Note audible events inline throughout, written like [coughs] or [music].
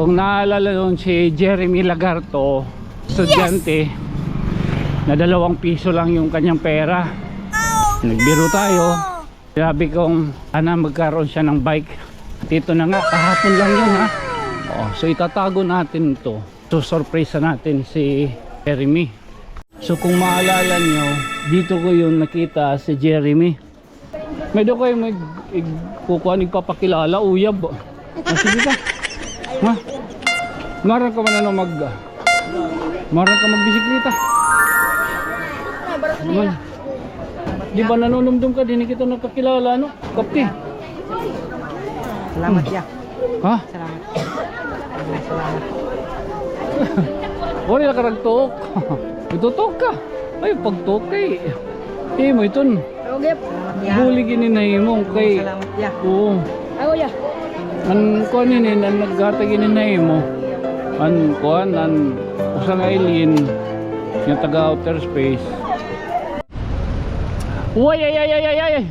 Kung naalala nun si Jeremy Lagarto, estudyante, na dalawang piso lang yung kanyang pera. Nagbiro tayo. Sabi kong, ana magkaroon siya ng bike. Dito na nga, kahapon lang yun ha. Oh, so itatago natin to. So surprise natin si Jeremy. So kung maalala nyo, dito ko yung nakita si Jeremy. Do kayo mag ig- kukuha nagpapakilala, uyab. Ah, sige ka. Ha? Maran ka man ano mag... Maran ka magbisikleta. Man. Di ba nanunumdum ka din kita nakakilala no? Kapti. Salamat ya. Ha? Salamat. [laughs] Salamat. Wala ka nagtuok. [laughs] Itutok ka. Ay, pagtuok kay. Eh mo iton. Ya. Huli gininay mo kay. Salamat ya. Oo. Ako ya. An kuan ni nan naghatag gininay mo. An kuan an usang alien yung taga outer space. Uy, ay, ay, ay, ay, ay.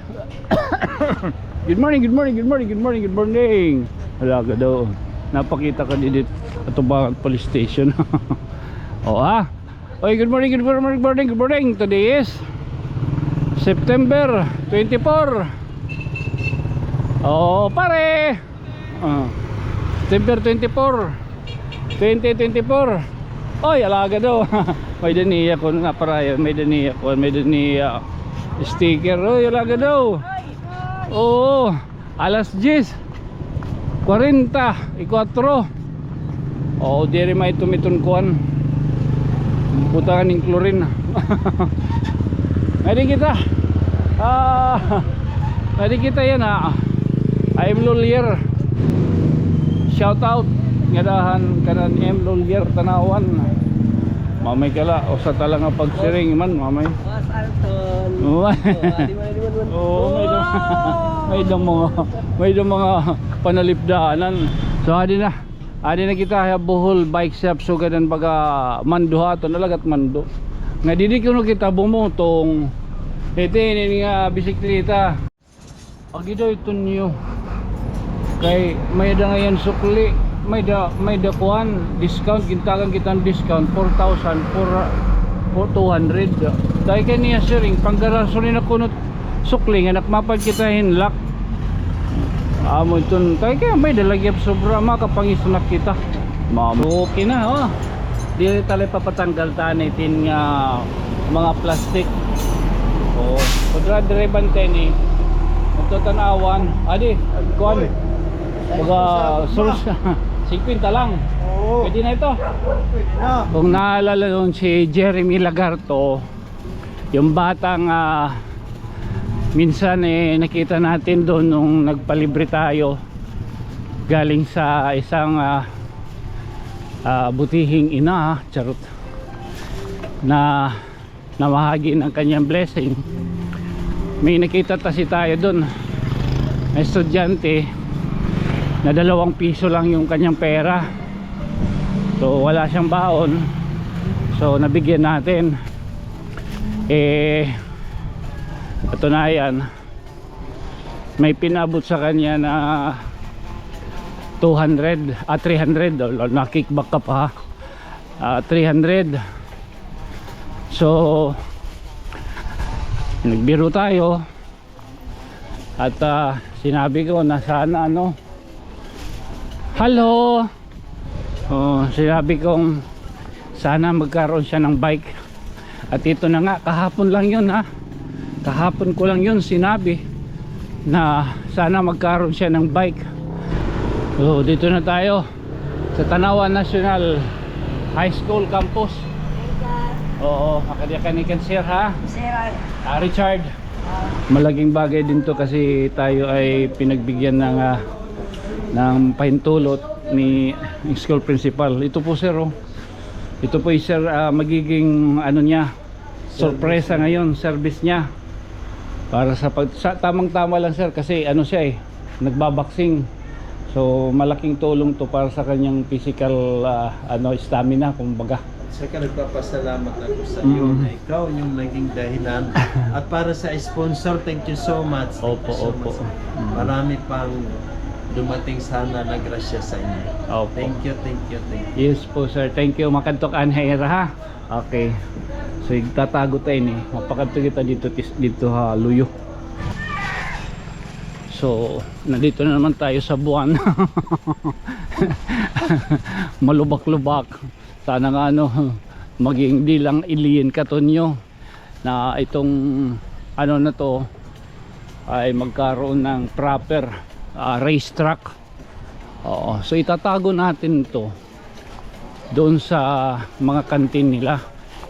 [coughs] good morning, good morning, good morning, good morning, good morning. Wala ka daw. Napakita ka din dito. Atubangan police station. o ah. Oy, good morning, good morning, good morning, good morning. Today is September 24. Oh, pare. Ah. September 24. 2024. Oy, alaga daw. [laughs] may daniya ko na para may daniya ko, may daniya sticker. Oy, alaga daw. Oo. Alas 10. 40, 4. Oo, diri may tumiton kuan. Putangan ng chlorine. [laughs] Pwede kita. Ah, [laughs] pwede kita yan ah. I'm Lolier. Shout out ngadahan kanan M Lolier tanawan. Mamay kala o sa talang nga pagsiring man mamay. Mas Alton. Oh, may dam may dam mga may dam mga panalipdaanan. So adi na. Adi na kita ha buhol bike shop so gadan baga manduha to nalagat mando. Nga didi kuno kita bumutong. Ito ini nga bisikleta. Agi daw ito niyo. Kay may da ngayon sukli. May da may da kuan discount kintagan kita discount 4,000 for for 200. Dahil kay niya sharing panggaraso ni na kunot sukli nga nakmapad kita hinlak. Amo itong kay kaya may dalagyap sobra makapangisnak kita. Ma'am. Okay na oh. Di tali papatanggal ta nitin nga mga plastic. Oh, pagka driban tani. Ito tanawan. Adi, kuan. Baga source 50 [laughs] lang. Oo. Pwede na ito. Na. Kung naalala nun si Jeremy Lagarto, yung batang ah, minsan eh nakita natin doon nung nagpalibre tayo galing sa isang ah, ah, butihing ina, charot, na namahagi ng kanyang blessing. May nakita tasi tayo doon na estudyante na dalawang piso lang yung kanyang pera. So wala siyang baon. So nabigyan natin. Eh katunayan may pinabot sa kanya na 200 ah 300 oh, na-kickback ka pa. Ah 300 so nagbiro tayo. At ah, sinabi ko na sana ano hello Oh, sinabi kong sana magkaroon siya ng bike. At ito na nga, kahapon lang yun ha. Kahapon ko lang yun sinabi na sana magkaroon siya ng bike. So, dito na tayo sa Tanawan National High School Campus. Oo, akadya-kanikan sir ha. Sir, Ah, Richard. Malaking bagay din to kasi tayo ay pinagbigyan ng ah, ng pahintulot ni school principal. Ito po sir oh. Ito po sir ah, magiging ano niya sorpresa ngayon, service niya. Para sa pag sa, tamang-tama lang sir kasi ano siya eh nagbaboxing. So malaking tulong to para sa kanyang physical ah, ano stamina kumbaga. Saka nagpapasalamat ako sa iyo Mm. na ikaw yung naging dahilan. [laughs] At para sa sponsor, thank you so much. Thank Opo, you so opo. much. Mm. Marami pang dumating sana na grasya sa inyo. Opo. Thank you, thank you, thank you. Yes po sir, thank you. Makantok anhera ha. Okay. So tatago tayo ni. Mapakanto kita dito dito ha luyo. So, nandito na naman tayo sa buwan. [laughs] Malubak-lubak. Sana nga ano, maging di lang iliin katonyo na itong ano na to ay magkaroon ng proper ah, racetrack. Oo, so itatago natin to doon sa mga kantin nila.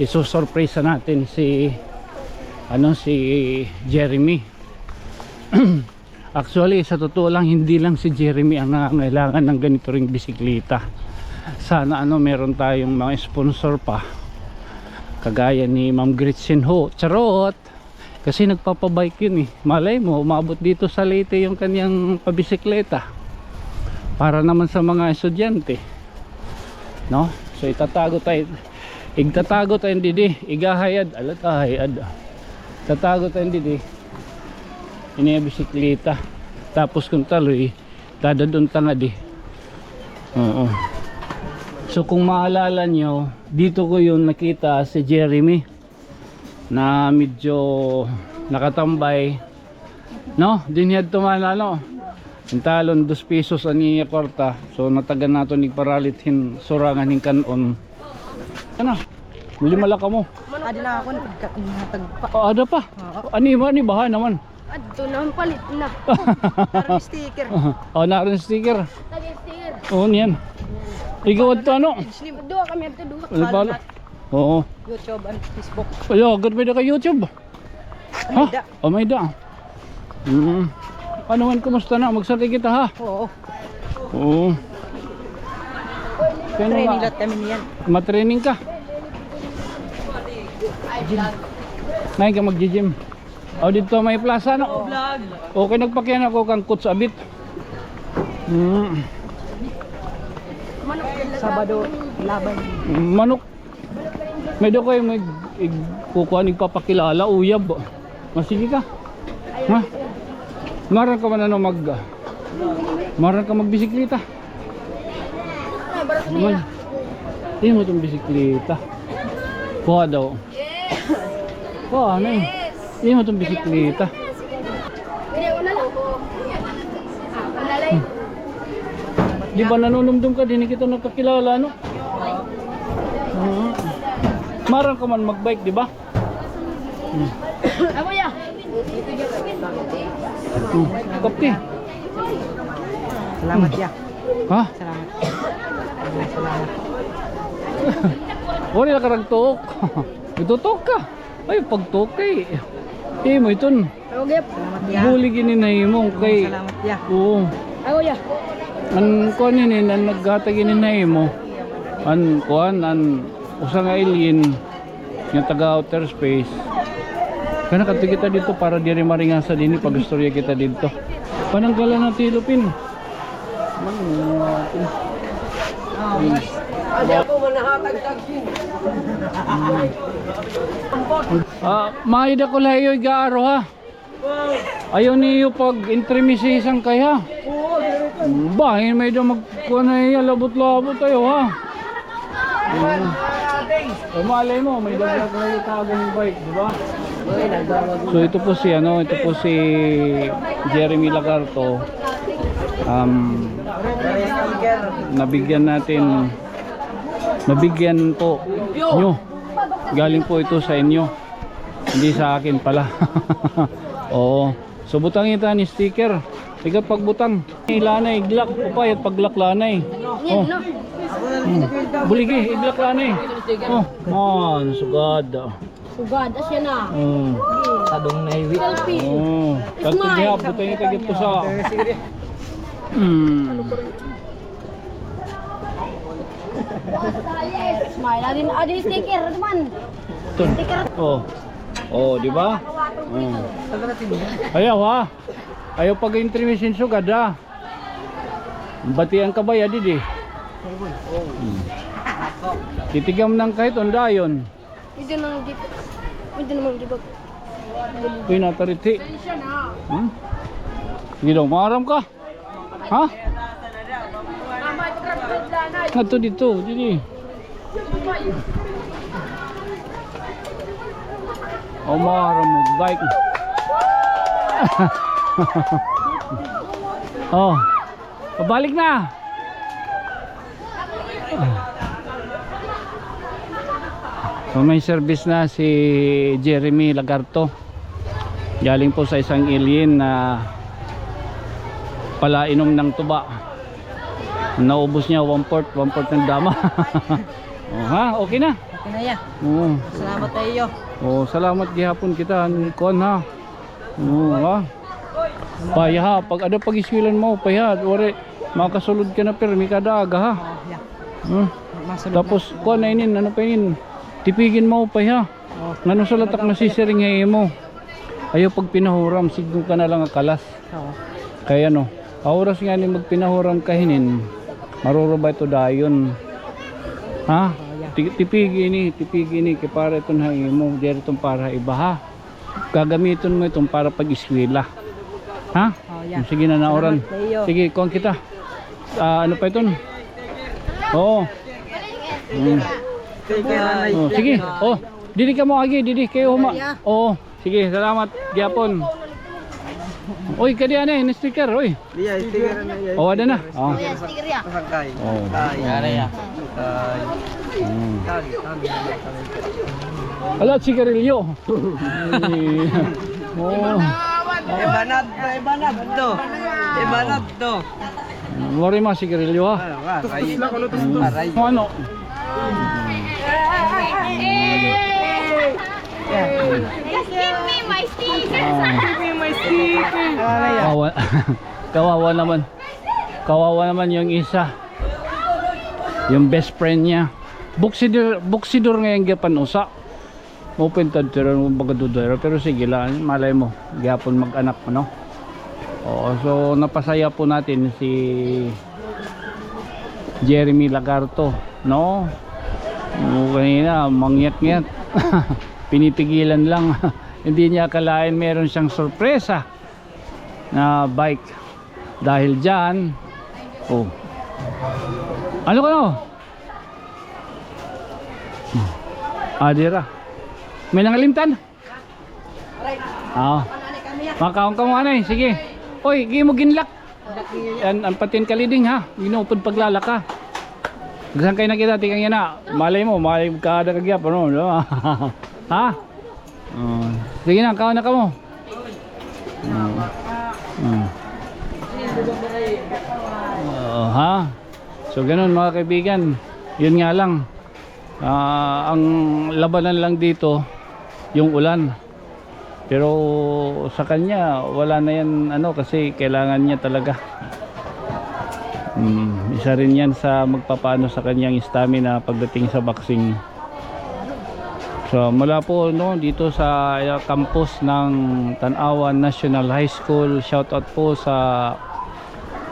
Isusurpresa natin si ano si Jeremy. [clears throat] Actually sa totoo lang hindi lang si Jeremy ang nangangailangan ng ganito ring bisikleta. Sana ano meron tayong mga sponsor pa. Kagaya ni Ma'am Gretchen Ho. Charot kasi nagpapabike yun eh. Malay mo umabot dito sa Leyte yung kanyang pabisikleta. Para naman sa mga estudyante. No? So itatago tayo. Igtatago tayo didi. Igahayad. Alat ahayad tatago tayo didi. Ini yung bisikleta. Tapos kung taloy dadadun tanga di. Oo. So kung maalala nyo dito ko yung nakita si Jeremy na medyo nakatambay. No? Dinhiyad tumala no ang talon 2 pesos ani kwarta. So natagan nato ni paralithin sorangan ning kanon. Ano? Muli malaka mo. Adi na ako nagkatag pa. oh, ada pa? Ani mo ani baha naman. Adto naman palit na. [laughs] Sticker. oh naroon sticker. Nag-steer. oh niyan. Ikaw at ano. Dua kami ano pala oo YouTube and Facebook. ayo agad may ka YouTube ha da. oh may da mm. ano man kumusta na magsali kita ha Oo. oo Kaya Training lot kami niyan. matraining ka Ngayon ka mag-gym. O dito may plaza no? Vlog. Okay nagpakyan ako kang kuts abit. Mm, Sabado laban. manok. May do kayo may ig, kukuha nagpapakilala uyab. O sige ka. Ha? Maran ka man ano mag Maran ka magbisikleta. Man. Hindi mo itong bisikleta. Kuha daw. Kuha na eh. Hindi mo itong bisikleta. Ah. Di ba nanunumdum ka? Di na kita nakakilala, no? Oo. Marang ka man magbike, di ba? [coughs] Ako ya. Hmm. Kapti. Salamat ya. Ha? Salamat. [laughs] Salamat. Wala ka ragtuok. Itutok ka. Ay, pagtuok kay. Eh, mo iton. Gap. Salamat ya. Buli gininay mo kay. Salamat ya. Oo. Ako ya. An kuan ni nan naghatag gininay mo. An kuan an usa nga alien nga taga outer space. Kana kadto kita dito para diri maringasa dinhi pag istorya kita dito. Pananggalan ng tilupin. Ah, maida ko layo gaaro ha. Ayaw niyo pag intermisisang kaya. Bahin may daw magkuha na iya, labot-labot tayo ha. Mm. Eh, malay mo, may dagdag na yung tagang bike, di ba? So ito po si ano, ito po si Jeremy Lagarto. Um, nabigyan natin nabigyan po nyo. Galing po ito sa inyo. Hindi sa akin pala. [laughs] Oo. So butang ita ni sticker ikat pagbutang ilanay iglak upay at paglak lanay oh. Hmm. buligi iglak lanay oh man sugad Sugad asya na. oh Sadong naiwi. Selfie. oh kadto diha butang ita gito sa hmm Smile. Adin adin sticker teman. Ito. Oh. Oh, di ba? Oh. Ayaw ha. Ayaw pag intermission sugad ha. Batian ka ba ya didi? Hmm. Titigam ng kahit ondayon. Ito nang gip. Ito naman gibag. Uy, natariti. Hmm? Sige daw, maram ka. Ha? Ngadto dito, dili. Omar mo bike. [laughs] [laughs] oh. Pabalik na. So may service na si Jeremy Lagarto. Galing po sa isang alien na palainom ng tuba. Naubos niya one fourth, one fourth ng dama. [laughs] oh, ha, okay na. Okay na yan. Oo. Salamat sa iyo. Oh, salamat gihapon kita kuan ha. Oo, ha. Paya ha, pag ada pag iswilan mo, paya, ore makasulod ka na permi kada aga ha. Oh. Hmm. Tapos kuan na inin, ano pa inin? Tipigin mo paya. Oh. Ngano sa latak masisiring ngay mo. Ayo pag pinahuram, sigdo ka na lang akalas. Kaya no, oras nga ni magpinahuram kahinin, marurubay to dayon. Ha? Ti- Tipigi ni, tipigi ni, kay para itong hain mo, dito itong para iba ha. Gagamitin mo itong para pag-iswila. Ha? Oh, yeah. Sige na iyo. Sige, kuhan kita. Ah, ano pa ito? Oo. Mm. Oh, sige. Oh, didi ka mo agi, didi kayo huma. Oo. Sige, salamat. Gyapon. Oy, kadi ana ni sticker, oy. Iya, sticker na iya. Oh, ada na. Oh. Kuya, sticker ya. Pasangkay. Oh. Ay, ya. Ala, sigarilyo. oh. Ibanad, ibanad to. Ibanad to. Wari ma sigarilyo ha. Ah, Aray. Ano? Just give me my sticker. Kawawa, [laughs] kawawa naman. Kawawa naman yung isa. Yung best friend niya. Buksidor, buksidor ngayon gapan usa. Open tad pero bagadudero pero sige lang malay mo gyapon mag-anak mo no. Oo, so napasaya po natin si Jeremy Lagarto, no? No, kanina mangyat-ngyat. [laughs] Pinipigilan lang. [laughs] Hindi niya akalain meron siyang sorpresa na bike. Dahil diyan, oh. Ano ka no? Adira. May nangalimtan? Ah. Makaon ka mo ano eh. Sige. Oy, gi mo ginlak. Yan ang patin kaliding ha. Ginupod paglalaka. Saan kayo nakita tikang yan na? Malay mo, malay ka ada kagyap ano, no? [laughs] ha? Oh. Sige na, kaon na ka mo. Oh. Oh. Oh, ha? So ganun mga kaibigan. Yun nga lang. Ah, ang labanan lang dito yung ulan. Pero sa kanya wala na yan ano kasi kailangan niya talaga. Mm, isa rin yan sa magpapano sa kanyang stamina pagdating sa boxing. So mula po no dito sa uh, campus ng Tanawan National High School, shout out po sa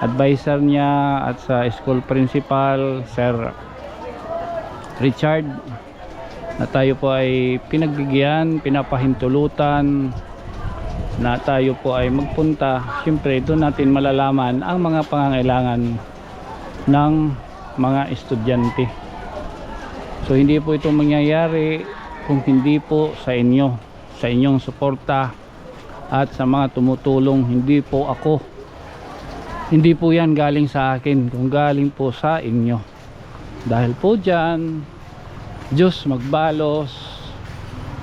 advisor niya at sa school principal Sir Richard na tayo po ay pinagbigyan, pinapahintulutan. Na tayo po ay magpunta. Syempre doon natin malalaman ang mga pangangailangan ng mga estudyante. So hindi po ito mangyayari kung hindi po sa inyo sa inyong suporta at sa mga tumutulong. Hindi po ako. Hindi po yan galing sa akin kung galing po sa inyo. Dahil po dyan Diyos magbalos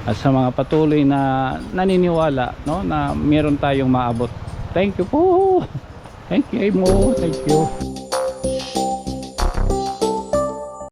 at sa mga patuloy na naniniwala no, na meron tayong maabot. Thank you po. [laughs] Thank you mo thank you